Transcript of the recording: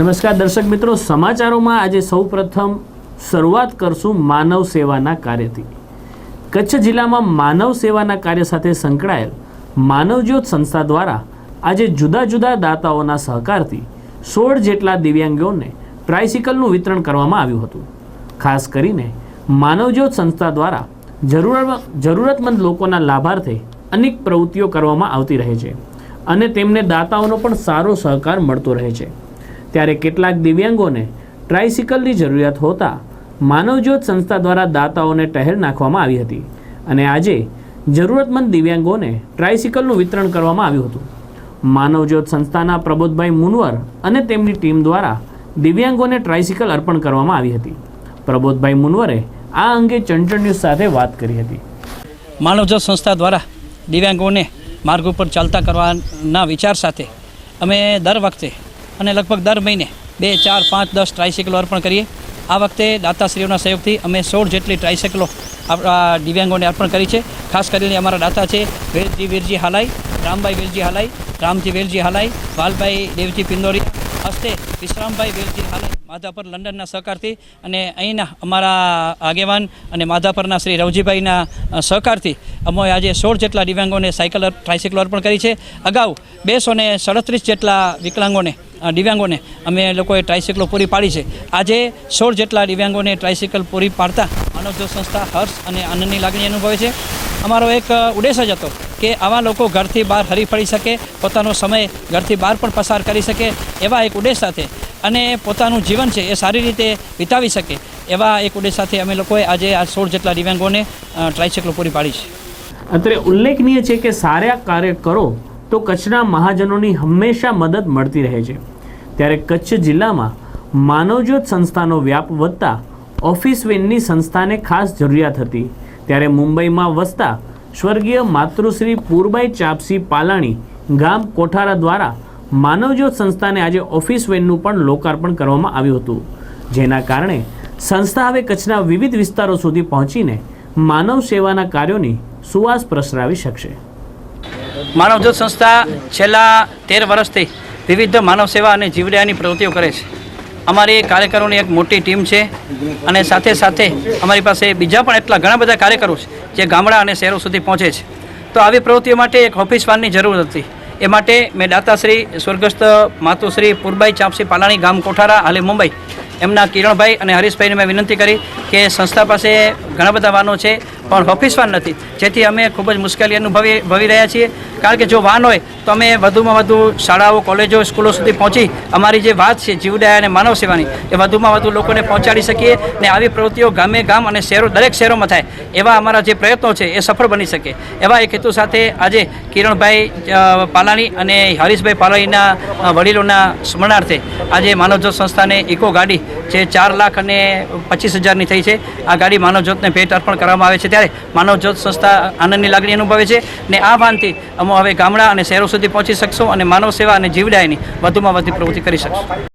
નમસ્કાર દર્શક મિત્રો, સમાચારોમાં આજે સૌપ્રથમ શરૂઆત કરશું માનવ સેવાના કાર્યથી. કચ્છ જિલ્લામાં માનવ સેવાના કાર્ય સાથે સંકળાયેલ માનવજ્યોત સંસ્થા દ્વારા આજે જુદા જુદા દાતાઓના સહકારથી સોળ જેટલા દિવ્યાંગોને ટ્રાયસિકલનું વિતરણ કરવામાં આવ્યું હતું. ખાસ કરીને માનવજ્યોત સંસ્થા દ્વારા જરૂર જરૂરતમંદ લોકોના લાભાર્થે અનેક પ્રવૃત્તિઓ કરવામાં આવતી રહે છે અને તેમને દાતાઓનો પણ સારો સહકાર મળતો રહે છે. ત્યારે કેટલાક દિવ્યાંગોને ટ્રાયસિકલની જરૂરિયાત હોતા માનવજ્યોત સંસ્થા દ્વારા દાતાઓને ટહેર નાખવામાં આવી હતી અને આજે જરૂરતમંદ દિવ્યાંગોને ટ્રાયસિકલનું વિતરણ કરવામાં આવ્યું હતું. માનવજ્યોત સંસ્થાના પ્રબોધભાઈ મુનવર અને તેમની ટીમ દ્વારા દિવ્યાંગોને ટ્રાયસિકલ અર્પણ કરવામાં આવી હતી. પ્રબોધભાઈ મુનવરે આ અંગે ચંચળ ન્યૂઝ સાથે વાત કરી હતી. માનવજ્યોત સંસ્થા દ્વારા દિવ્યાંગોને માર્ગ ઉપર ચાલતા કરવાના વિચાર સાથે અમે દર વખતે અને લગભગ દર મહિને બે, ચાર, પાંચ, દસ ટ્રાયસિકલો અર્પણ કરીએ. આ વખતે દાતાશ્રીઓના સહયોગથી અમે સોળ જેટલી ટ્રાયસિકલો આપણા દિવ્યાંગોને અર્પણ કરી છે. ખાસ કરીને અમારા દાતા છે વેલજી વીરજી હાલાઈ, રામભાઈ વેલજી હાલાઈ, રામજી વેલજી હાલાઈ, વાલભાઈ દેવજી પિંદોરી હસ્તે વિશ્રામભાઈ વેલજી હાલાઈ, માધાપર લંડનના સહકારથી અને અહીંના અમારા આગેવાન અને માધાપરના શ્રી રવજીભાઈના સહકારથી અમે આજે સોળ જેટલા દિવ્યાંગોને સાયકલ અર- અર્પણ કરી છે. અગાઉ બેસો ને સાડત્રીસ જેટલા વિકલાંગોને દિવ્યાંગોને અમે લોકોએ ટ્રાયસિકલો પૂરી પાડી છે. આજે સોળ જેટલા દિવ્યાંગોને ટ્રાયસિકલ પૂરી પાડતા માનવજ્યોત સંસ્થા હર્ષ અને આનંદની લાગણી અનુભવે છે. અમારો એક ઉદ્દેશ જ હતો કે આવા લોકો ઘરથી બહાર હરી ફરી શકે, પોતાનો સમય ઘરથી બહાર પણ પસાર કરી શકે એવા એક ઉદ્દેશ સાથે અને પોતાનું જીવન છે એ સારી રીતે વિતાવી શકે એવા એક ઉદ્દેશ સાથે અમે લોકોએ આજે આ સોળ જેટલા દિવ્યાંગોને ટ્રાયસિકલો પૂરી પાડી છે. અત્રે ઉલ્લેખનીય છે કે સારા કાર્ય કરો તો કચ્છના મહાજનોની હંમેશા મદદ મળતી રહે છે. ત્યારે કચ્છ જિલ્લામાં માનવજ્યોત સંસ્થાનો વ્યાપ વધતા ઓફિસ વેનની સંસ્થાને ખાસ જરૂરિયાત હતી. ત્યારે મુંબઈમાં વસતા સ્વર્ગીય માતૃશ્રી પૂરબાઈ ચાપસી પાલાણી ગામ કોઠારા દ્વારા માનવજ્યોત સંસ્થાને આજે ઓફિસ વેનનું પણ લોકાર્પણ કરવામાં આવ્યું હતું. જેના કારણે સંસ્થા હવે કચ્છના વિવિધ વિસ્તારો સુધી પહોંચીને માનવ સેવાના કાર્યોની સુવાસ પ્રસરાવી શકશે. માનવજ્યોત સંસ્થા છેલ્લા તેર વર્ષથી વિવિધ માનવ સેવા અને જીવડ્યાની પ્રવૃત્તિઓ કરે છે. અમારી કાર્યકરોની એક મોટી ટીમ છે અને સાથે સાથે અમારી પાસે બીજા પણ એટલા ઘણા બધા કાર્યકરો છે જે ગામડા અને શહેરો સુધી પહોંચે છે. તો આવી પ્રવૃત્તિઓ માટે એક ઓફિસ વાનની જરૂર હતી. એ માટે મેં દાતાશ્રી, સ્વર્ગસ્થ માતુશ્રી પુરબાઈ ચાપસી પાલાણી ગામ કોઠારા, હાલે મુંબઈ. એમના કિરણભાઈ અને હરીશભાઈને મેં વિનંતી કરી કે સંસ્થા પાસે ઘણા બધા વાહનો છે, પણ ઓફિસ વાન નથી. જેથી અમે ખૂબ જ મુશ્કેલી અનુભવી, ભવી રહ્યા છીએ. કારણ કે જો વાન હોય, તો અમે વધુમાં વધુ શાળાઓ, કોલેજો, સ્કૂલો સુધી પહોંચી અમારી જે વાત છે, જીવદયા અને માનવ સેવાની, એ વધુમાં વધુ લોકોને પહોંચાડી શકીએ ને આવી પ્રવૃત્તિઓ ગામે ગામ અને શહેરો, દરેક શહેરોમાં થાય. એવા અમારા જે પ્રયત્નો છે, એ સફળ બની શકે. એવા એક હેતુ સાથે આજે કિરણભાઈ પાલાણી અને હરીશભાઈ પાલાણીના વડીલોના સ્મરણાર્થે આજે માનવજ્યોત સંસ્થાને ઇકો ગાડી જે ચાર લાખ અને પચીસ હજારની થઈ છે. આ ગાડી માનવજ્યોતને ભેટ અર્પણ કરવામાં આવે છે. ત્યારે માનવજ્યોત સંસ્થા આનંદની લાગણી અનુભવે છે ને આ વાનથી અમે હવે ગામડા અને શહેરો સુધી પહોંચી શકશો અને માનવ સેવા અને જીવડાયની વધુમાં વધુ પ્રવૃત્તિ કરી શકશો.